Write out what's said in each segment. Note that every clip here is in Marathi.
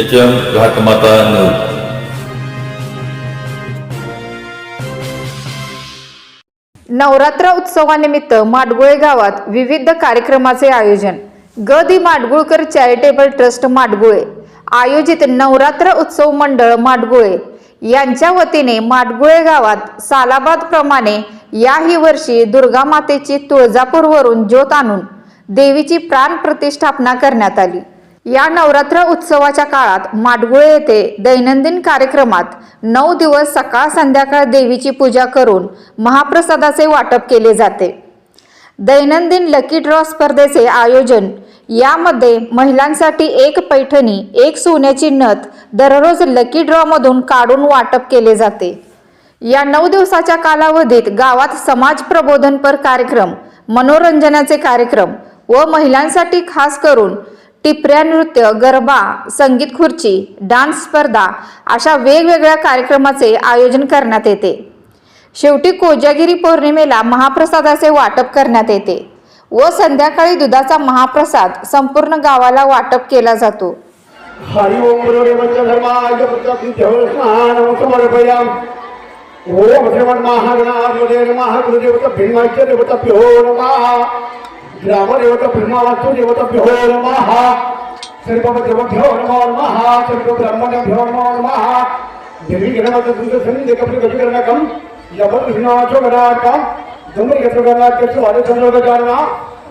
H M Ghatmata news Navratra उत्सवानिमित्त माडगुळे गावात विविध कार्यक्रमाचे आयोजन. ग दि माडगुळकर चॅरिटेबल ट्रस्ट माडगुळे. आयोजित नवरात्र उत्सव मंडळ माडगुळे. यांच्या वतीने माडगुळे गावात सालाबाद प्रमाणे याही वर्षी दुर्गा मातेची तुळजापूरवरून ज्योत आणून देवीची प्राण प्रतिष्ठापना करण्यात आली. या नवरात्र उत्सवाच्या काळात माडगुळे येथे दैनंदिन कार्यक्रमात नऊ दिवस सकाळ संध्याकाळ देवीची पूजा करून महाप्रसादाचे वाटप केले जाते. दैनंदिन लकी ड्रॉ स्पर्धेचे आयोजन. यामध्ये महिलांसाठी एक पैठणी एक सोन्याची नथ दररोज लकी ड्रॉमधून काढून वाटप केले जाते. या नऊ दिवसाच्या कालावधीत गावात समाज प्रबोधनपर कार्यक्रम मनोरंजनाचे कार्यक्रम व महिलांसाठी खास करून टिपऱ्या नृत्य गरबा संगीत खुर्ची डान्स स्पर्धा अशा वेगवेगळ्या कार्यक्रमाचे आयोजन करण्यात येते. शेवटी कोजागिरी पौर्णिमेला महाप्रसादाचे वाटप करण्यात येते व संध्याकाळी दुधाचा महाप्रसाद संपूर्ण गावाला वाटप केला जातो. ओम गुरुदेवस्य धर्माय पुत्रस्नानं समर्पयाम. ओम देवता महागणाधिपते नमः. गुरुदेवता भीमाच्य देवताभ्यो नमः. ग्रामदेवता भीमावास्तु देवताभ्यो नमः. सर्वदेवभ्यो नमो नमः. सर्वब्रह्मणभ्यो नमो नमः देवी गणपतिसुन्दरसन्निकपिकरणकं यमद्विनाशो गणाकं दुमरिगत्रगणाक्यस्य वादचन्द्रोगजानना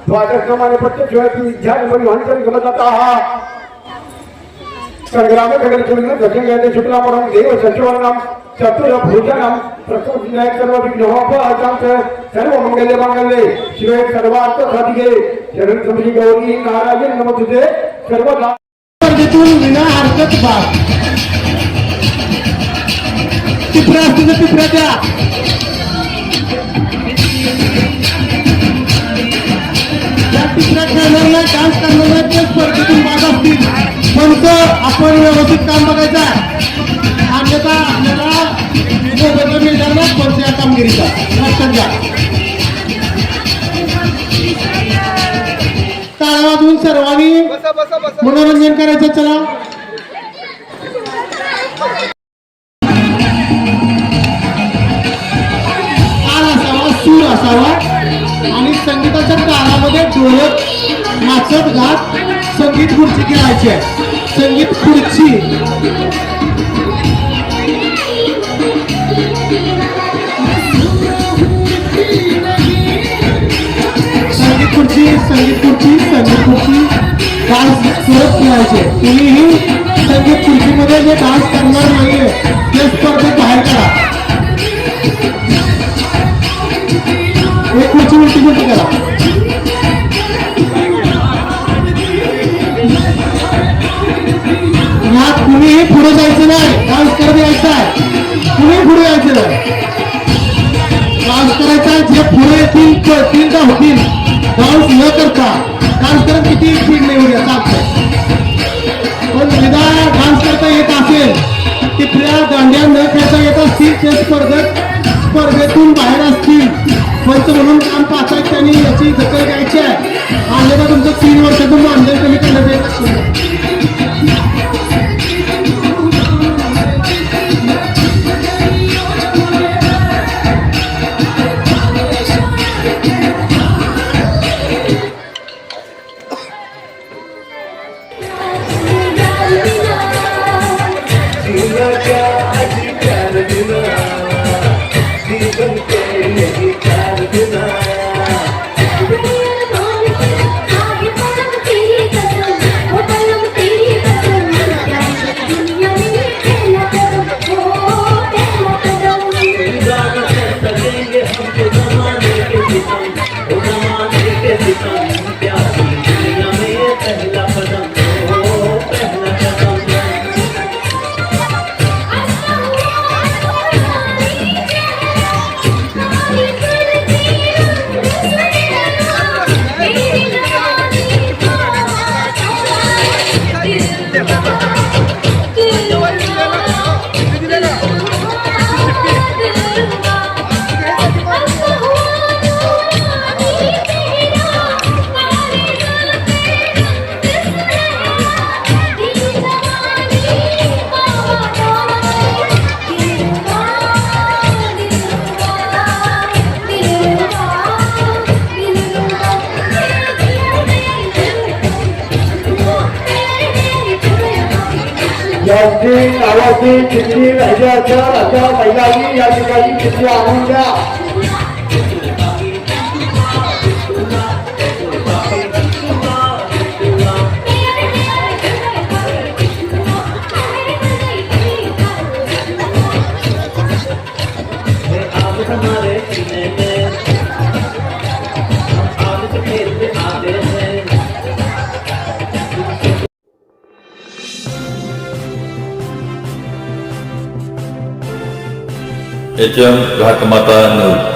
द्वादशक्रमाने प्रत्यक्षं विद्यानिमनिहंसन् गमततः संग्राम खगडचंद्र दशंगाते शुक्लापरम देव सचिवर्णम चतुर भोजनम विनायक सर्व विघ्नोपहतां सर्व मंगल्य मंगल्ये. शिवे सर्वार्थ साधिके शरण समजी गौरी नारायण नमस्तुते सर्व विना हरकत भाग टिपऱ्या असतील तर टिपऱ्या खेळणाऱ्या डान्स करणाऱ्या त्या स्पर्धेतून माग असतील. पण तो आपण व्यवस्थित काम बघायचं कामगिरीचा लक्षात द्या टाळ्या सर्वांनी मनोरंजन करायचं चला. सूर असावा. आणि संगीताच्या तालामध्ये डोळत नाचत घात संगीत खुर्ची खेळायची आहे. संगीत खुर्ची. संगीत खुर्ची संगीत खुर्ची संगीत खुर्ची डान्स करत खेळायचे तुम्हीही संगीत खुर्चीमध्ये जे डान्स करणार नाहीये ते स्पर्धेत बाहेर करा. एक खुर्ची उलटी उलटी करा. यात कुणीही पुढे जायचं नाही. डान्स करत यायचं आहे. कुणी पुढे यायचं नाही. करायचा जे पुढे येतील चिंता होतील? डान्स न करता कार्यक्रम किती स्पीड नाही उद्या पण निदान डान्स करता येत असेल तिथल्या दांड्या न खेळता येत असतील ते स्पर्धक स्पर्धेतून बाहेर असतील. पंच म्हणून काम पाहतात त्यांनी याची दखल घ्यायची आहे. आणि तुमचं यांची नावाची किती राज्याच्या राजा महिलांनी या ठिकाणी चिठ्ठी आणून एच एम घाटमाता न्यूज